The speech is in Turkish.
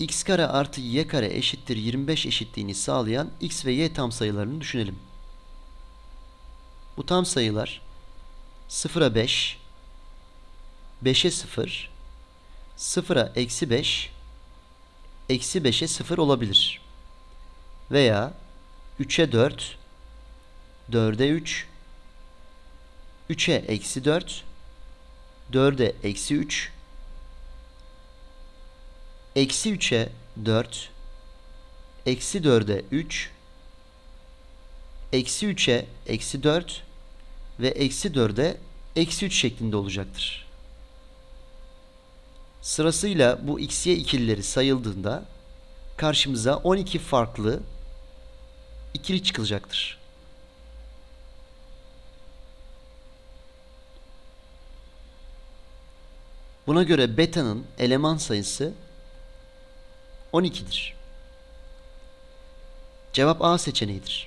x kare artı y kare eşittir 25 eşitliğini sağlayan x ve y tam sayılarını düşünelim. Bu tam sayılar 0'a 5, 5'e 0, 0'a eksi 5, eksi 5'e 0 olabilir. Veya 3'e 4, 4'e 3, 3'e eksi 4, 4'e eksi 3, eksi 3'e 4, eksi 4'e 3, eksi 3'e eksi 4 ve eksi 4'e eksi 3 şeklinde olacaktır. Sırasıyla bu x, y ikilileri sayıldığında karşımıza 12 farklı ikili çıkılacaktır. Buna göre beta'nın eleman sayısı 12'dir. Cevap A seçeneğidir.